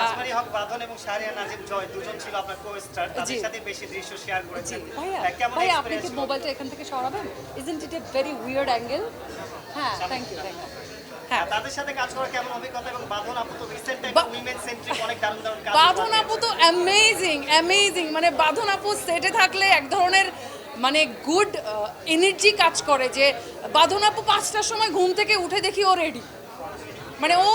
আসমানি হক বাঁধন এবং শাহরিয়া নাজিম জয় দুজন ছিল আপনার কো-স্টার তাদের সাথে বেশি দৃশ্য শেয়ার করেছেন। কেমন আপনি কি মোবাইলটা এখান থেকে সরাবেন? Isn't it a very weird angle হ্যাঁ থ্যাংক ইউ থ্যাংক ইউ হ্যাঁ। তাদের সাথে কাজ করার কেমন অভিজ্ঞতা এবং বাঁধন আপু তো রিসেন্ট বা- উইমেন সেন্ট্রিক অনেক দারুণ দারুণ কাজ বাঁধন আপু তো অ্যামেজিং অ্যামেজিং মানে বাঁধন আপু সেটে থাকলে এক ধরনের মানে গুড এনার্জি কাজ করে যে বাঁধন আপু পাঁচটার সময় ঘুম থেকে উঠে দেখি ও রেডি মানে ও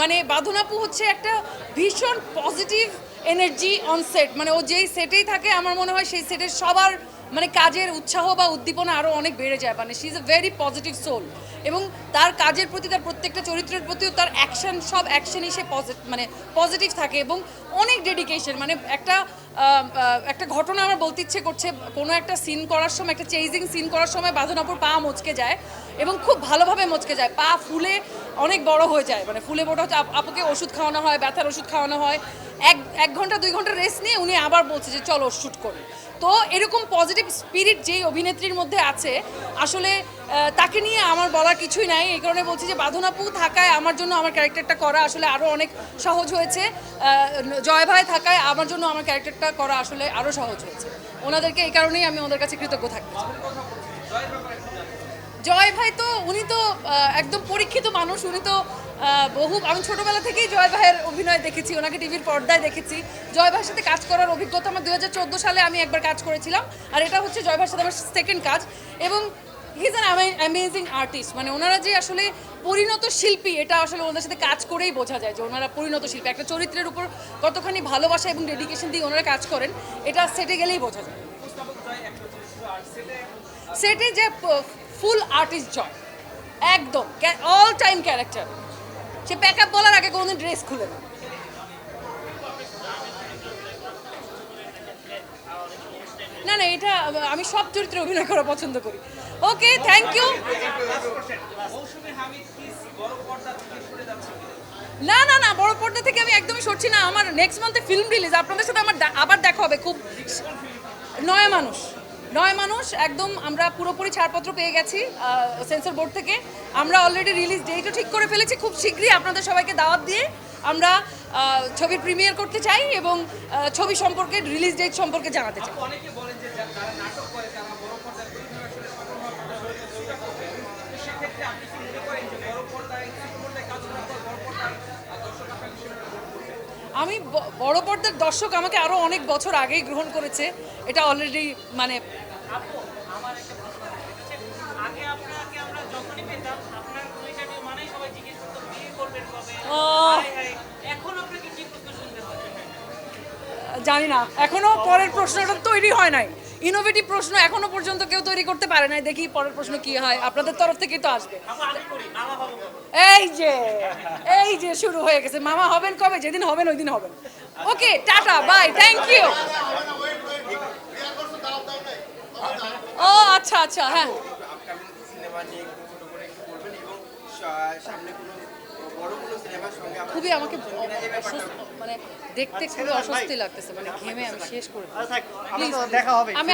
মানে বাঁধন আপু হচ্ছে একটা ভীষণ পজিটিভ এনার্জি অন সেট মানে ও যেই সেটেই থাকে, আমার মনে হয় সেই সেটের সবার মানে কাজের উৎসাহ বা উদ্দীপনা আরও অনেক বেড়ে যায়। মানে she is a very positive soul এবং তার কাজের প্রতি, তার প্রত্যেকটা চরিত্রের প্রতিও তার অ্যাকশন সব অ্যাকশনই সে পজিটিভ মানে পজিটিভ থাকে এবং অনেক ডেডিকেশন মানে একটা একটা ঘটনা আমার বলতে ইচ্ছে করছে, কোনো একটা সিন করার সময়, একটা চেজিং সিন করার সময় বাঁধনাপুর পা মচকে যায়। এবং খুব ভালোভাবে মচকে যায়। পা ফুলে অনেক বড় হয়ে যায়। মানে ফুলে বড় হচ্ছে আপুকে ওষুধ খাওয়ানো হয়, ব্যথার ওষুধ খাওয়ানো হয়। এক এক ঘণ্টা, দুই ঘণ্টা রেস্ট নিয়ে উনি আবার বলছে যে, চলো শ্যুট করি। তো এরকম পজিটিভ স্পিরিট যেই অভিনেত্রীর মধ্যে আছে, আসলে তাকে নিয়ে আমার বলার কিছুই নাই। এই কারণে বলছি যে, বাঁধনাপু থাকায় আমার জন্য আমার ক্যারেক্টারটা করা আসলে আরও অনেক সহজ হয়েছে। জয় ভাই থাকায় আমার জন্য আমার ক্যারেক্টারটা করা আসলে আরও সহজ হয়েছে। ওনাদেরকে এই কারণেই আমি ওদের কাছে কৃতজ্ঞ থাকতে চাই। জয় ভাই তো উনি তো একদম পরীক্ষিত মানুষ। উনি তো বহু আমি ছোটবেলা থেকেই জয় ভাইয়ের অভিনয় দেখেছি ওনাকে টিভির পর্দায় দেখেছি। জয় ভাইয়ের সাথে কাজ করার অভিজ্ঞতা আমার দু হাজার চোদ্দ সালে আমি একবার কাজ করেছিলাম আর এটা হচ্ছে জয় ভাইয়ের সাথে আমার সেকেন্ড কাজ। এবং he is an amazing artist মানে ওনারা যে আসলে পরিণত শিল্পী এটা আসলে ওনাদের সাথে কাজ করেই বোঝা যায় যে ওনারা পরিণত শিল্পী। একটা চরিত্রের উপর কতখানি ভালোবাসা এবং ডেডিকেশন দিয়ে ওনারা কাজ করেন এটা সেটে গেলেই বোঝা যায়। সেটে যে ফুল আর্টিস্ট জয়। একদম অল টাইম ক্যারেক্টার সে প্যাক আপ বলার আগে কোনোদিন ড্রেস খুলে না। না না, এটা আমি সব চরিত্রে অভিনয় করা পছন্দ করি। ওকে থ্যাংক ইউ না না না, বড় পর্দা থেকে আমি একদমই সরছি না। আমার নেক্সট মান্থে ফিল্ম রিলিজ আপনাদের সাথে আমার আবার দেখা হবে, খুব নয় মানুষ। নয় মানুষ, একদম আমরা পুরোপুরি ছাড়পত্র পেয়ে গেছি সেন্সর বোর্ড থেকে। আমরা অলরেডি রিলিজ ডেটও ঠিক করে ফেলেছি, খুব শীঘ্রই আপনাদের সবাইকে দাওয়াত দিয়ে আমরা ছবি ছবির প্রিমিয়ার করতে চাই এবং ছবি সম্পর্কে রিলিজ ডেট সম্পর্কে জানাতে চাই। নাটক করে যে বড় পর্দায় ছোট পর্দায় কাজ করার পর বড় পর্দায় আহ, দর্শক আপনাকে সেভাবে গ্রহণ করবে? আমি বড় পর্দার দর্শক আমাকে আরও অনেক বছর আগেই গ্রহণ করেছে। এটা অলরেডি মানে জানি না এখনও পরের প্রশ্নটা তৈরি হয় নাই। ইনোভেটিভ প্রশ্ন এখনও পর্যন্ত কেউ তৈরি করতে পারে নাই, দেখি পরের প্রশ্ন কি হয়। আপনাদের তরফ থেকেই তো আসবে? এই যে এই যে শুরু হয়ে গেছে। মামা হবেন কবে? যেদিন হবেন, ওই দিন হবেন। Okay, tata, bye thank you ও আচ্ছা আচ্ছা হ্যাঁ। সামনে কোনো খুবই আমাকে মানে দেখতে খুবই অস্বস্তি লাগতেছে মানে ঘেমে আমি শেষ করে আচ্ছা, আমি